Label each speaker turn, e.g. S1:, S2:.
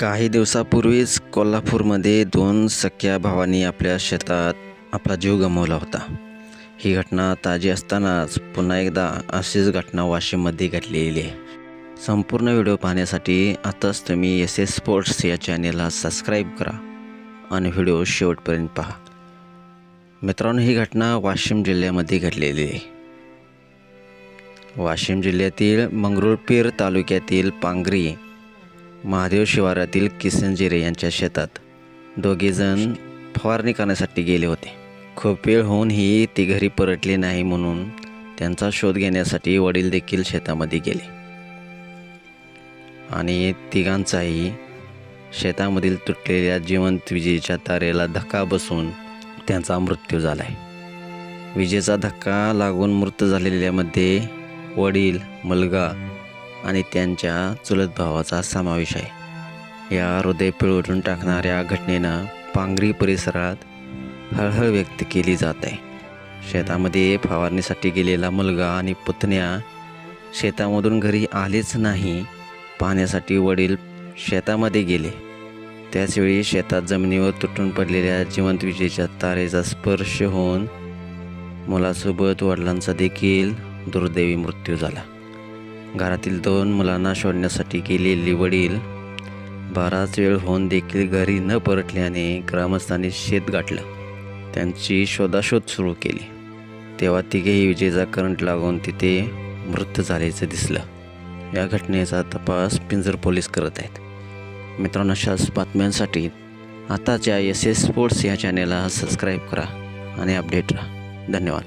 S1: काही दिवसापूर्वीच कोल्हापूरमध्ये दोन सख्या भावांनी आपल्या शेतात आपला जीव गमावला होता. ही घटना ताजी असतानाच पुन्हा एकदा अशीच घटना वाशिममध्ये घडलेली आहे. संपूर्ण व्हिडिओ पाहण्यासाठी आताच तुम्ही एस एस स्पोर्ट्स या चॅनेलला सबस्क्राईब करा आणि व्हिडिओ शेवटपर्यंत पहा. मित्रांनो ही घटना वाशिम जिल्ह्यामध्ये घडलेली आहे. वाशिम जिल्ह्यातील मंगरुळपीर तालुक्यातील पांगरी महादेव शिवारातील किसनजिरे यांच्या शेतात दोघेजण फवारणी करण्यासाठी गेले होते. खूप वेळ होऊनही ती घरी परतली नाही म्हणून त्यांचा शोध घेण्यासाठी वडील देखील शेतामध्ये गेले. आणि तिघांचाही शेतामधील तुटलेल्या जिवंत विजेच्या तारेला धक्का बसून त्यांचा मृत्यू झाला आहे विजेचा धक्का लागून मृत झालेल्यामध्ये वडील मुलगा आणि त्यांच्या चुलत भावाचा समावेश आहे. या हृदय पिळवटून टाकणाऱ्या घटनेनं पांगरी परिसरात हळहळ व्यक्त केली जात आहे. शेतामध्ये फवारणीसाठी गेलेला मुलगा आणि पुतण्या शेतामधून घरी आलेच नाही पाहण्यासाठी वडील शेतामध्ये गेले. त्याचवेळी शेतात जमिनीवर तुटून पडलेल्या जिवंत विजेच्या तारेचा स्पर्श होऊन मुलासोबत वडिलांचा देखील दुर्दैवी मृत्यू झाला. घरातील दोन मुलांना शोधण्यासाठी गेलेले वडील बराच वेळ होऊन देखील घरी न परतल्याने ग्रामस्थांनी शेत गाठलं. त्यांची शोधाशोध सुरू केली. तेव्हा तिघेही विजेचा करंट लागून तिथे मृत झाल्याचं दिसलं. या घटनेचा तपास पिंजर पोलीस करत आहेत. मित्रांनो अशाच बातम्यांसाठी आताच्या एस एस स्पोर्ट्स या चॅनेलला सबस्क्राईब करा आणि अपडेट राहा. धन्यवाद.